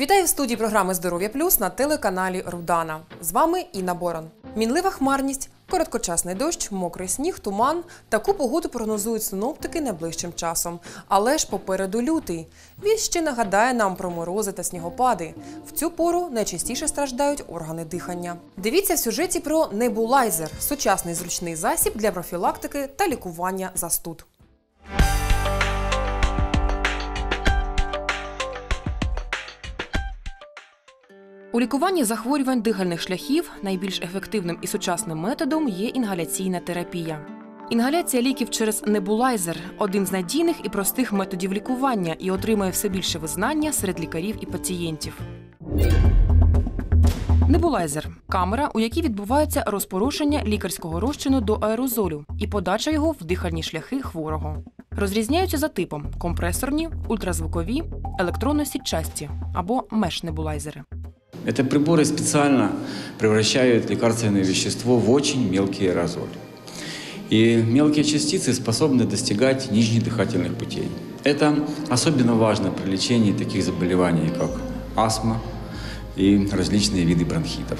Вітаю в студії програми Здоров'я Плюс на телеканалі Рудана. З вами Інна Борон. Мінлива хмарність, короткочасний дощ, мокрий сніг, туман. Таку погоду прогнозують синоптики найближчим часом. Але ж попереду лютий. Він ще нагадає нам про морози та снігопади. В цю пору найчастіше страждають органи дихання. Дивіться в сюжеті про небулайзер сучасний зручний засіб для профілактики та лікування застуд. У лікуванні захворювань дихальних шляхів найбільш ефективним і сучасним методом є інгаляційна терапія. Інгаляція ліків через небулайзер один з надійних і простих методів лікування і отримує все більше визнання серед лікарів і пацієнтів. Небулайзер камера, у якій відбувається розпорошення лікарського розчину до аерозолю і подача його в дихальні шляхи хворого. Розрізняються за типом компресорні, ультразвукові, електронно-сітчасті або меш-небулайзери. Это приборы специально превращают лекарственное вещество в очень мелкий аэрозоль. И мелкие частицы способны достигать нижних дыхательных путей. Это особенно важно при лечении таких заболеваний, как астма и различные виды бронхитов.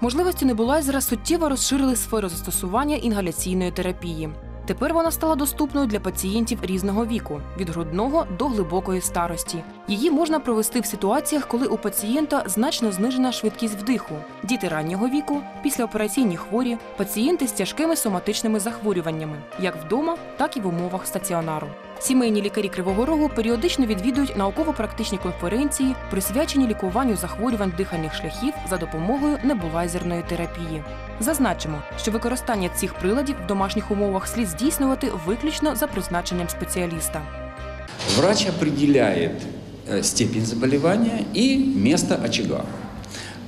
Можливості небулайзера суттєво розширили сферу застосування інгаляційної терапії. Тепер вона стала доступною для пацієнтів різного віку від грудного до глибокої старості. Її можна провести в ситуаціях, коли у пацієнта значно знижена швидкість вдиху, діти раннього віку, післяопераційні хворі, пацієнти з тяжкими соматичними захворюваннями, як вдома, так і в умовах стаціонару. Сімейні лікарі Кривого Рогу періодично відвідують науково-практичні конференції, присвячені лікуванню захворювань дихальних шляхів за допомогою небулайзерної терапії. Зазначимо, що використання цих приладів в домашніх умовах слід здійснювати виключно за призначенням спеціаліста. Врач определяет э, степень заболевания и место очага.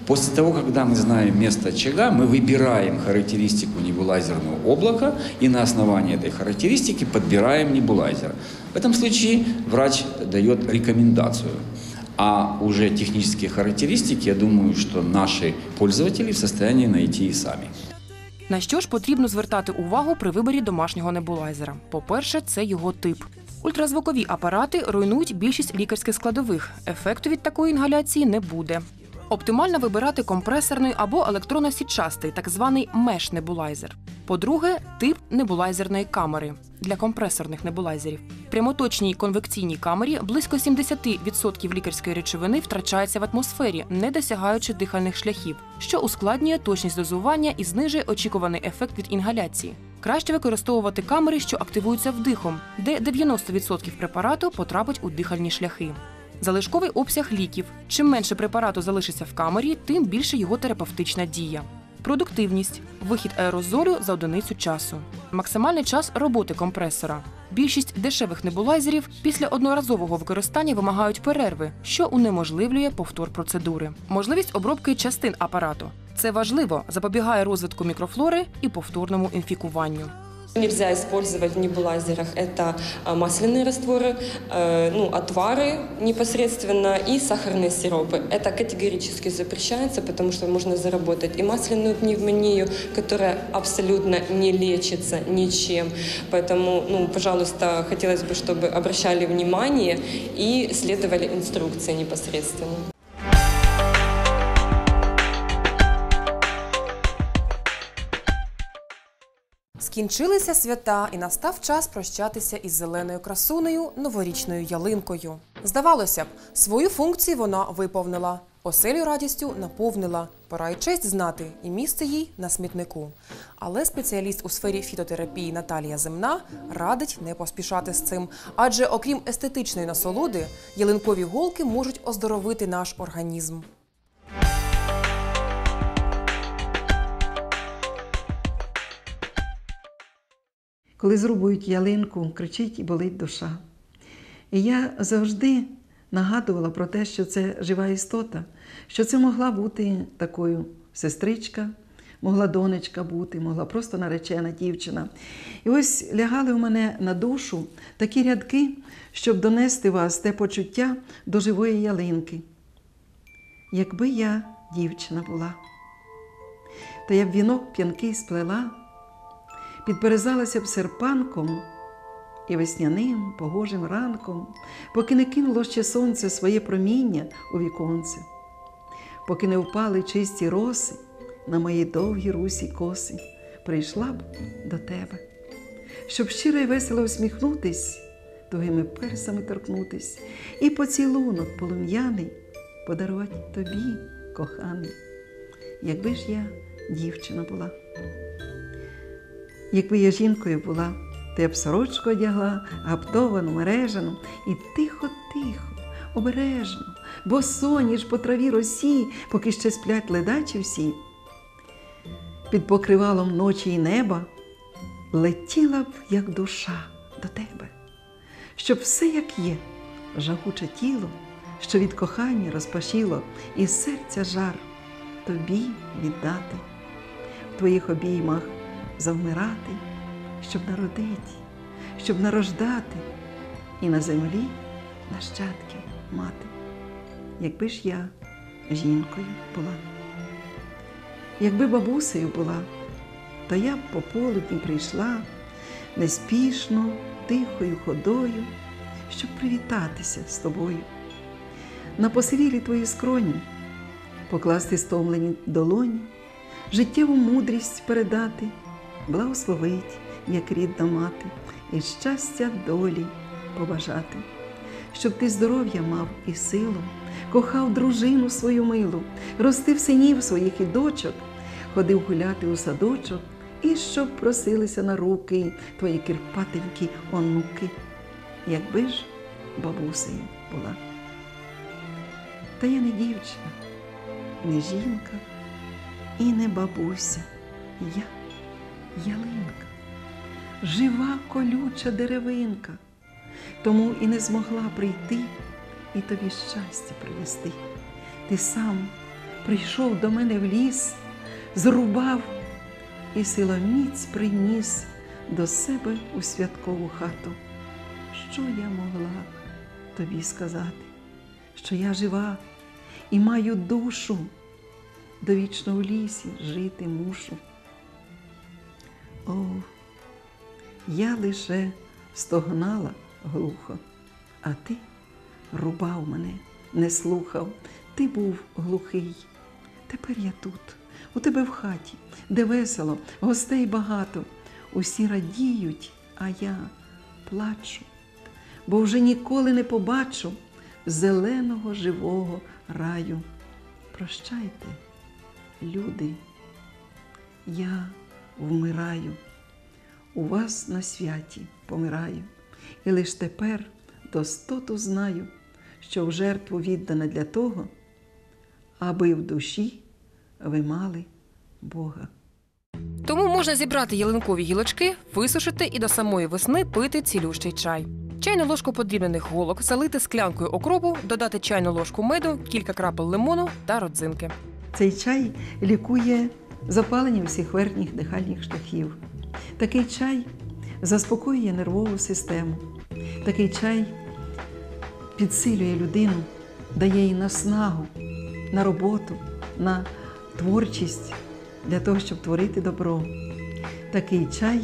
После того, когда мы знаем место очага, мы выбираем характеристику небулайзерного облака и на основании этой характеристики подбираем небулайзер. В этом случае врач дает рекомендацию. А уже технические характеристики, я думаю, что наши пользователи в состоянии найти и сами. На що ж потрібно звертати увагу при виборі домашнього небулайзера? По-перше, це його тип. Ультразвукові апарати руйнують більшість лікарських складових. Ефекту від такої інгаляції не буде. Оптимально вибирати компресорний або електронно-сітчастий, так званий меш-небулайзер. По-друге, тип небулайзерної камери для компресорних небулайзерів. Прямоточній конвекційній камері близько 70% лікарської речовини втрачається в атмосфері, не досягаючи дихальних шляхів, що ускладнює точність дозування і знижує очікуваний ефект від інгаляції. Краще використовувати камери, що активуються вдихом, де 90% препарату потрапить у дихальні шляхи. Залишковий обсяг ліків. Чим менше препарату залишиться в камері, тим більше його терапевтична дія. Продуктивність вихід аерозолю за одиницю часу. Максимальний час роботи компресора. Більшість дешевих небулайзерів після одноразового використання вимагають перерви, що унеможливлює повтор процедури. Можливість обробки частин апарату. Це важливо, запобігає розвитку мікрофлори і повторному інфікуванню. Нельзя использовать в небулайзерах это а, масляные растворы, э, ну, отвары непосредственно и сахарные сиропы. Это категорически запрещается, потому что можно заработать и масляную пневмонию, которая абсолютно не лечится ничем. Поэтому, ну, пожалуйста, хотелось бы, чтобы обращали внимание и следовали инструкции непосредственно. Скінчилися свята, і настав час прощатися із зеленою красунею новорічною ялинкою. Здавалося б, свою функцію вона виповнила, оселю радістю наповнила. Пора й честь знати, і місце їй на смітнику. Але спеціаліст у сфері фітотерапії Наталія Земна радить не поспішати з цим, адже окрім естетичної насолоди, ялинкові голки можуть оздоровити наш організм. Коли зрубують ялинку, кричить і болить душа. І я завжди нагадувала про те, що це жива істота, що це могла бути такою сестричка, могла донечка бути, могла просто наречена дівчина. І ось лягали у мене на душу такі рядки, щоб донести вас те почуття до живої ялинки. Якби я дівчина була, то я б вінок п'янкий сплела підперезалася б серпанком І весняним, погожим ранком, поки не кинуло ще сонце своє проміння у віконце, поки не впали чисті роси на мої довгі русі коси, прийшла б до тебе, щоб щиро й весело усміхнутись, тугими персами торкнутись, і поцілунок полум'яний подарувати тобі, коханий, якби ж я дівчина була. Якби я жінкою була, то я б сорочку одягла, гаптовану, мережану, і тихо-тихо, обережно, бо соніж по траві росі, поки ще сплять ледачі всі. Під покривалом ночі й неба летіла б, як душа, до тебе, щоб все, як є, жагуче тіло, що від кохання розпашіло, і серця жар тобі віддати, в твоїх обіймах завмирати, щоб народити, щоб нарождати і на землі нащадки мати, якби ж я жінкою була. Якби бабусею була, то я б по полудні прийшла неспішно, тихою ходою, щоб привітатися з тобою. На посивілі твої скроні покласти стомлені долоні, життєву мудрість передати, благословить, як рідна мати, і щастя долі побажати, щоб ти здоров'я мав і силу, кохав дружину свою милу, ростив синів своїх і дочок, ходив гуляти у садочок, і щоб просилися на руки твої кирпатенькі онуки, якби ж бабусею була. Та я не дівчина, не жінка і не бабуся. Я ялинка, жива колюча деревинка, тому і не змогла прийти і тобі щастя принести. Ти сам прийшов до мене в ліс, зрубав і силоміць приніс до себе у святкову хату. Що я могла тобі сказати? Що я жива і маю душу, довічно в лісі жити мушу. О, я лише стогнала глухо, а ти рубав мене, не слухав, ти був глухий. Тепер я тут, у тебе в хаті, де весело, гостей багато. Усі радіють, а я плачу, бо вже ніколи не побачу зеленого живого раю. Прощайте, люди, я вмираю, у вас на святі помираю, і лиш тепер достоту знаю, що в жертву віддана для того, аби в душі ви мали Бога. Тому можна зібрати ялинкові гілочки, висушити і до самої весни пити цілющий чай. Чайну ложку подрібнених голок залити склянкою окропу, додати чайну ложку меду, кілька крапель лимону та родзинки. Цей чай лікує запалення всіх верхніх дихальних шляхів. Такий чай заспокоює нервову систему. Такий чай підсилює людину, дає їй наснагу на роботу, на творчість для того, щоб творити добро. Такий чай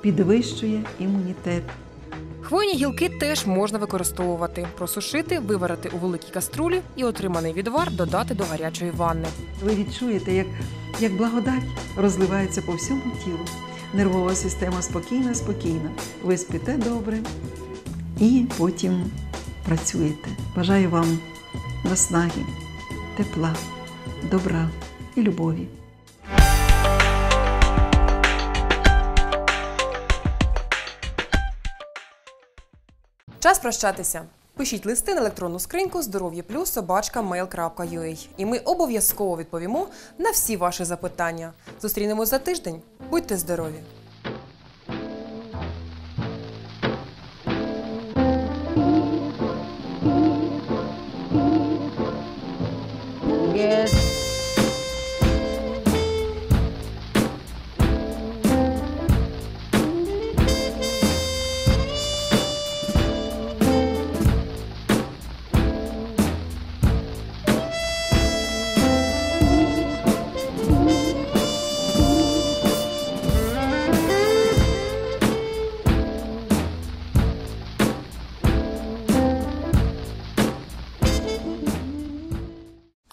підвищує імунітет. Хвойні гілки теж можна використовувати, просушити, виварити у великій каструлі і отриманий відвар додати до гарячої ванни. Ви відчуєте, як, як благодать розливається по всьому тілу. Нервова система спокійна, спокійна. Ви спите добре і потім працюєте. Бажаю вам наснаги, тепла, добра і любові. Час прощатися. Пишіть листи на електронну скриньку здоров'я плюс собачка і ми обов'язково відповімо на всі ваші запитання. Зустрінемось за тиждень. Будьте здорові! Yes.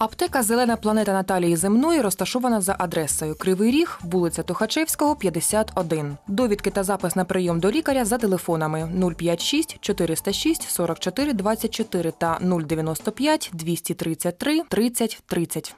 Аптека Зелена планета Наталії Земної розташована за адресою Кривий Ріг, вулиця Тухачевського, 51. Довідки та запис на прийом до лікаря за телефонами 056 406 44 24 та 095 233 30 30.